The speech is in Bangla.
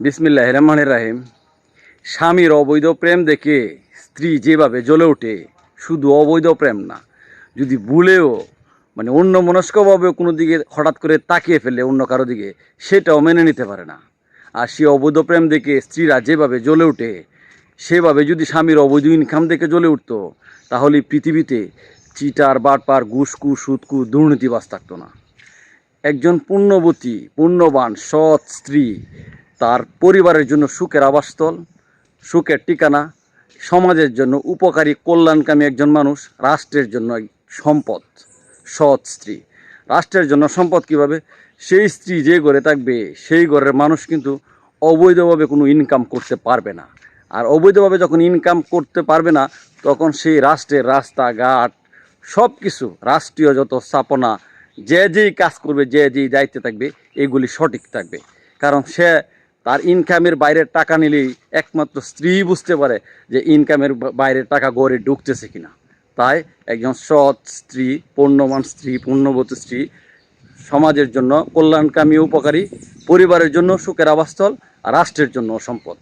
বিসমিল্লাহ রহমান রাহিম। স্বামীর অবৈধ প্রেম দেখে স্ত্রী যেভাবে জ্বলে ওঠে, শুধু অবৈধ প্রেম না, যদি ভুলেও মানে অন্য মনস্কভাবে কোনো দিকে হঠাৎ করে তাকিয়ে ফেলে অন্য কারও দিকে, সেটাও মেনে নিতে পারে না। আর সে অবৈধ প্রেম দেখে স্ত্রীরা যেভাবে জ্বলে ওঠে, সেভাবে যদি স্বামীর অবৈধ ইনকাম দেখে জ্বলে উঠতো, তাহলে পৃথিবীতে চিটার, বাটপার ঘুষকু সুদকু দুর্নীতিবাজ থাকতো না। একজন পুণ্যবতী পুণ্যবান সৎ স্ত্রী তার পরিবারের জন্য সুখের আবাসস্থল, সুখের ঠিকানা, সমাজের জন্য উপকারী, কল্যাণকামী একজন মানুষ, রাষ্ট্রের জন্য সম্পদ, সৎ স্ত্রী। রাষ্ট্রের জন্য সম্পদ কীভাবে? সেই স্ত্রী যে ঘরে থাকবে, সেই ঘরের মানুষ কিন্তু অবৈধভাবে কোনো ইনকাম করতে পারবে না। আর অবৈধভাবে যখন ইনকাম করতে পারবে না, তখন সেই রাষ্ট্রের রাস্তাঘাট সব কিছু রাষ্ট্রীয় যত স্থাপনা, যে যেই কাজ করবে, যে যেই দায়িত্বে থাকবে, এগুলি সঠিক থাকবে। কারণ সে তার ইনকামের বাইরের টাকা নিলেই একমাত্র স্ত্রী বুঝতে পারে যে ইনকামের বাইরের টাকা গড়ে ঢুকতেছে কিনা। তাই একজন সৎ স্ত্রী পূর্ণবান স্ত্রী পূর্ণবতী স্ত্রী সমাজের জন্য কল্যাণকামী, উপকারী, পরিবারের জন্য সুখের আবাসস্থল আর রাষ্ট্রের জন্য সম্পদ।